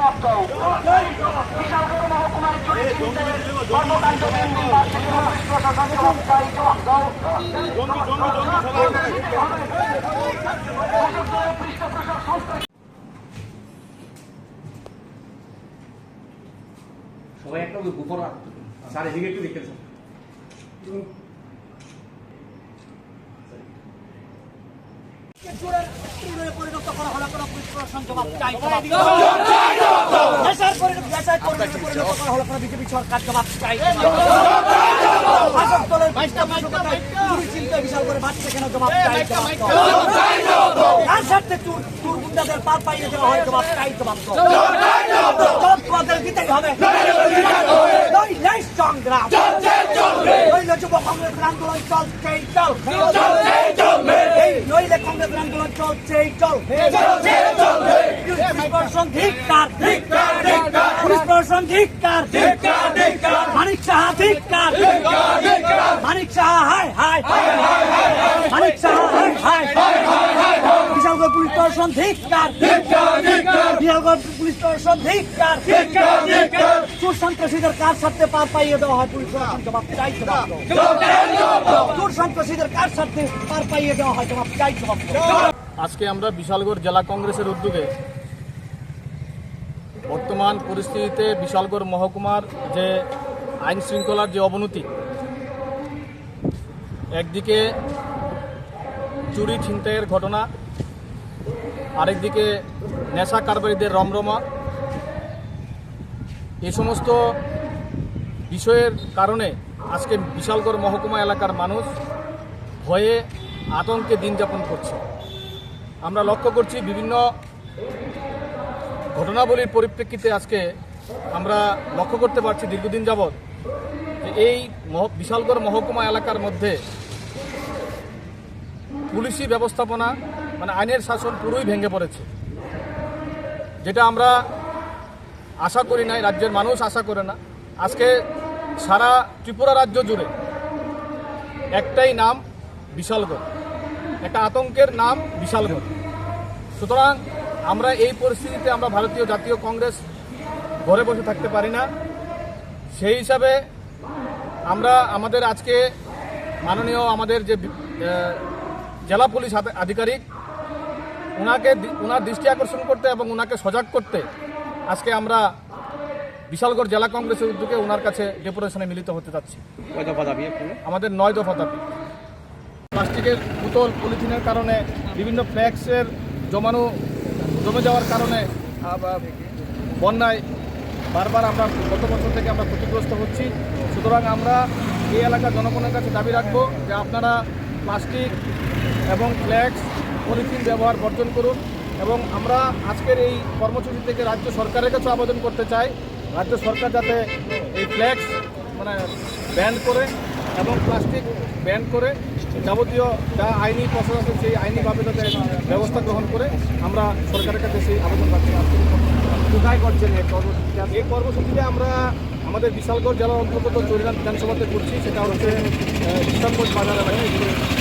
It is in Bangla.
সমাপ্ত বিশালগড় মহকুমার চুরি সবাই একটা ওই উপর স্যার, এদিকে একটু দেখতে স্যার পরিণত করা হলো কোনো পুলিশ প্রশাসন জবাব চাই জবাব দেশের পরিণত দেশের পরিণত করা হলো কোনো বিজেপি সরকার জবাব চাই। শাসক দলের বাইশটা মানবতায় চুরি চিন্তা বিশাল করে বাচ্চা কেন জবাব চাই জবাব স্বার্থে চুর চুর গুন্ডাদের পার পাইয়ে দেওয়া হয় জবাব চাই জবাব জবাব তোমাদের দিতেই হবে। সংগ্রাম। নইলে যুব কংগ্রেসের আন্দোলন চলছেই চলবে। নইলে কংগ্রেসের আন্দোলন চলছেই চলবে। পুলিশ প্রশাসন ধিক্কার। ধিক্কার মানিক সাহা ধিক্কার। মানিক সাহা হায় হায়। মানিক সাহা হায় হায়। বিশালগড় পুলিশ প্রশাসন ধিক্কার। বিশালগড় পুলিশ প্রশাসন ধিক্কার। চোর সন্ত্রাসীদের কার সাথে পার পাইয়ে দেওয়া হয় পুলিশ প্রশাসন জবাব চাই জবাব চোর সন্ত্রাসীদের কার সাথে পার পাইয়ে দেওয়া হয় জবাব চাই জবাব আজকে আমরা বিশালগড় জেলা কংগ্রেসের উদ্যোগে বর্তমান পরিস্থিতিতে বিশালগড় মহকুমার যে আইন শৃঙ্খলার যে অবনতি, একদিকে চুরি ছিনতাইয়ের ঘটনা, আরেকদিকে নেশা কারবারিদের রমরমা, এ সমস্ত বিষয়ের কারণে আজকে বিশালগড় মহকুমা এলাকার মানুষ ভয়ে আতঙ্কে দিন যাপন করছে। আমরা লক্ষ্য করছি বিভিন্ন ঘটনাবলীর পরিপ্রেক্ষিতে আজকে আমরা লক্ষ্য করতে পারছি দীর্ঘদিন যাবৎ যে এই বিশালগড় মহকুমা এলাকার মধ্যে পুলিশি ব্যবস্থাপনা মানে আইনের শাসন পুরোই ভেঙে পড়েছে। যেটা আমরা আশা করি নাই, রাজ্যের মানুষ আশা করে না। আজকে সারা ত্রিপুরা রাজ্য জুড়ে একটাই নাম বিশালগড়। একটা আতঙ্কের নাম বিশালগড়। সুতরাং আমরা এই পরিস্থিতিতে আমরা ভারতীয় জাতীয় কংগ্রেস ঘরে বসে থাকতে পারি না। সেই হিসাবে আমরা আমাদের আজকে মাননীয় আমাদের যে জেলা পুলিশ আধি- আধিকারিক ওনাকে ওনার দৃষ্টি আকর্ষণ করতে এবং ওনাকে সজাগ করতে আজকে আমরা বিশালগড় জেলা কংগ্রেসের উদ্যোগে ওনার কাছে ডেপুটেশনে মিলিত হতে যাচ্ছি আমাদের নয় দফা দাবি। প্লাস্টিকের বোতল পলিথিনের কারণে বিভিন্ন ফ্ল্যাক্সের জমানো জমে যাওয়ার কারণে বন্যায় বারবার আমরা গত বছর থেকে আমরা ক্ষতিগ্রস্ত হচ্ছি। সুতরাং আমরা এই এলাকার জনগণের কাছে দাবি রাখব যে আপনারা প্লাস্টিক এবং ফ্ল্যাক্স, পলিথিন ব্যবহার বর্জন করুন এবং আমরা আজকের এই কর্মসূচি থেকে রাজ্য সরকারের কাছে আবেদন করতে চাই। রাজ্য সরকার যাতে এই ফ্ল্যাক্স মানে ব্যান করে এবং প্লাস্টিক ব্যান করে যাবতীয় যা আইনি প্রসেস আছে, সেই আইনিভাবে যাতে ব্যবস্থা গ্রহণ করে আমরা সরকারের কাছে সেই আবেদন রাখছি কোথায় করছেন এই কর্মসূচিটা? এই কর্মসূচিতে আমরা আমাদের বিশালগড় জেলার অন্তর্গত চরিরাম বিধানসভাতে করছি, সেটা হচ্ছে বিশালগঞ্জ বাজার এলাকায়।